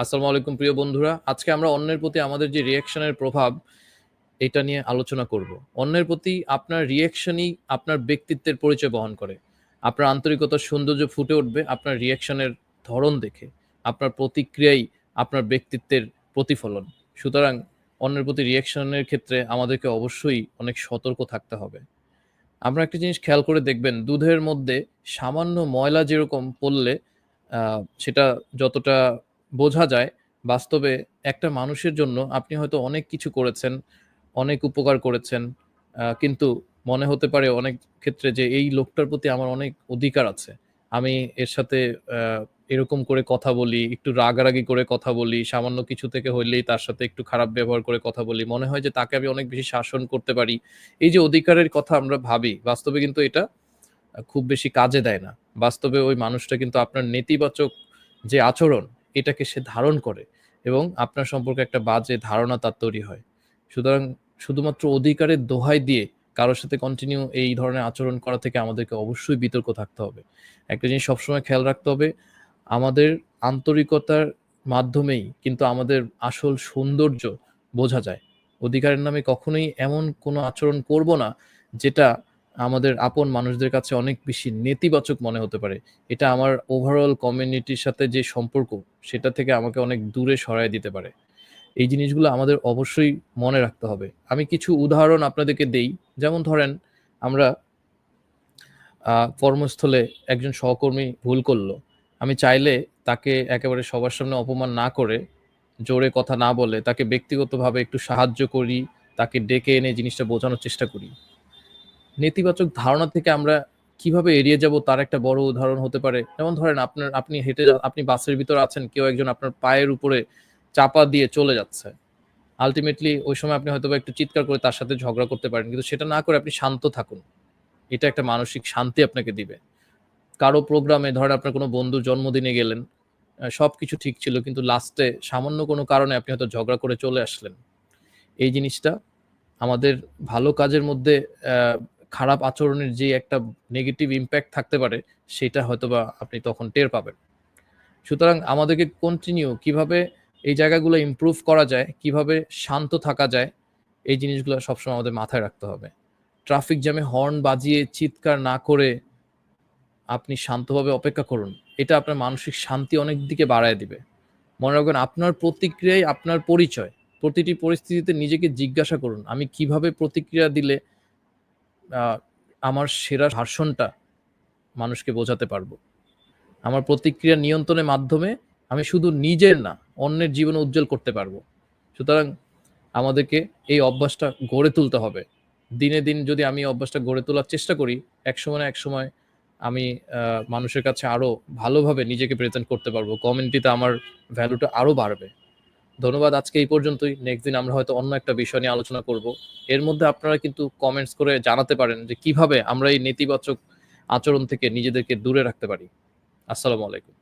আসসালামু আলাইকুম, প্রিয় বন্ধুরা। আজকে আমরা অন্যের প্রতি আমাদের যে রিয়াকশনের প্রভাব, এটা নিয়ে আলোচনা করব। অন্যের প্রতি আপনার রিয়াকশনই আপনার ব্যক্তিত্বের পরিচয় বহন করে। আপনার আন্তরিকতার সৌন্দর্য ফুটে উঠবে আপনার রিয়াকশনের ধরন দেখে। আপনার প্রতিক্রিয়াই আপনার ব্যক্তিত্বের প্রতিফলন। সুতরাং অন্যের প্রতি রিয়াকশনের ক্ষেত্রে আমাদেরকে অবশ্যই অনেক সতর্ক থাকতে হবে। আমরা একটা জিনিস খেয়াল করে দেখবেন, দুধের মধ্যে সামান্য ময়লা যেরকম পড়লে সেটা যতটা বোঝা যায়, বাস্তবে একটা মানুষের জন্য আপনি হয়তো অনেক কিছু করেছেন, অনেক উপকার করেছেন কিন্তু মনে হতে পারে অনেক ক্ষেত্রে যে এই লোকটার প্রতি আমার অনেক অধিকার আছে। আমি এর সাথে এরকম করে কথা বলি, একটু রাগারাগি করে কথা বলি, সামান্য কিছু থেকে হইলেই তার সাথে একটু খারাপ ব্যবহার করে কথা বলি। মনে হয় যে তাকে আমি অনেক বেশি শাসন করতে পারি। এই যে অধিকারের কথা আমরা ভাবি, বাস্তবে কিন্তু এটা খুব বেশি কাজে দেয় না। বাস্তবে ওই মানুষটা কিন্তু আপনার নেতিবাচক যে আচরণ এটাকে সে ধারণ করে এবং আপনার সম্পর্কে একটা বাজে ধারণা তার তৈরি হয়। সুতরাং শুধুমাত্র অধিকারের দোহাই দিয়ে কারোর সাথে কন্টিনিউ এই ধরনের আচরণ করা থেকে আমাদেরকে অবশ্যই বিতর্ক থাকতে হবে। একটা জিনিস সবসময় খেয়াল রাখতে হবে, আমাদের আন্তরিকতার মাধ্যমেই কিন্তু আমাদের আসল সৌন্দর্য বোঝা যায়। অধিকারের নামে কখনোই এমন কোনো আচরণ করব না যেটা আমাদের আপন মানুষদের কাছে অনেক বেশি নেতিবাচক মনে হতে পারে। এটা আমার ওভারঅল কমিউনিটির সাথে যে সম্পর্ক, সেটা থেকে আমাকে অনেক দূরে সরায় দিতে পারে। এই জিনিসগুলো আমাদের অবশ্যই মনে রাখতে হবে। আমি কিছু উদাহরণ আপনাদেরকে দেই। যেমন ধরেন, আমরা কর্মস্থলে একজন সহকর্মী ভুল করল। আমি চাইলে তাকে একেবারে সবার সামনে অপমান না করে, জোরে কথা না বলে তাকে ব্যক্তিগতভাবে একটু সাহায্য করি, তাকে ডেকে এনে জিনিসটা বোঝানোর চেষ্টা করি। নেতিবাচক ধারণা থেকে আমরা কীভাবে এড়িয়ে যাব তার একটা বড় উদাহরণ হতে পারে। যেমন ধরেন আপনার, আপনি হেঁটে আপনি বাসের ভিতর আছেন, কেউ একজন আপনার পায়ের উপরে চাপা দিয়ে চলে যাচ্ছে। আলটিমেটলি ওই সময় আপনি হয়তো একটু চিৎকার করে তার সাথে ঝগড়া করতে পারেন, কিন্তু সেটা না করে আপনি শান্ত থাকুন। এটা একটা মানসিক শান্তি আপনাকে দিবে। কারও প্রোগ্রামে ধরেন আপনার কোনো বন্ধুর জন্মদিনে গেলেন সব কিছু ঠিক ছিল, কিন্তু লাস্টে সামান্য কোনো কারণে আপনি হয়তো ঝগড়া করে চলে আসলেন। এই জিনিসটা আমাদের ভালো কাজের মধ্যে খারাপ আচরণের যে একটা নেগেটিভ ইম্প্যাক্ট থাকতে পারে, সেটা হয়তোবা আপনি তখন টের পাবেন। সুতরাং আমাদেরকে কন্টিনিউ কীভাবে এই জায়গাগুলো ইমপ্রুভ করা যায়, কীভাবে শান্ত থাকা যায়, এই জিনিসগুলো সবসময় আমাদের মাথায় রাখতে হবে। ট্রাফিক জ্যামে হর্ন বাজিয়ে চিৎকার না করে আপনি শান্তভাবে অপেক্ষা করুন। এটা আপনার মানসিক শান্তি অনেক দিকে বাড়ায় দিবে। মনে রাখবেন, আপনার প্রতিক্রিয়াই আপনার পরিচয়। প্রতিটি পরিস্থিতিতে নিজেকে জিজ্ঞাসা করুন, আমি কীভাবে প্রতিক্রিয়া দিলে আমার সেরা ভার্সনটা মানুষকে বোঝাতে পারব। আমার প্রতিক্রিয়া নিয়ন্ত্রণের মাধ্যমে আমি শুধু নিজের না, অন্যের জীবন উজ্জ্বল করতে পারব। সুতরাং আমাদেরকে এই অভ্যাসটা গড়ে তুলতে হবে। দিনে দিন যদি আমি অভ্যাসটা গড়ে তোলার চেষ্টা করি, এক সময় না এক সময় আমি মানুষের কাছে আরও ভালোভাবে নিজেকে প্রেজেন্ট করতে পারব। কমিউনিটিতে আমার ভ্যালুটা আরও বাড়বে। ধন্যবাদ আজকে এই পর্যন্তই। নেক্সট দিন আমরা হয়তো অন্য একটা বিষয় নিয়ে আলোচনা করব। এর মধ্যে আপনারা কিন্তু কমেন্টস করে জানাতে পারেন যে কীভাবে আমরা এই নেতিবাচক আচরণ থেকে নিজেদেরকে দূরে রাখতে পারি। আসসালামু আলাইকুম।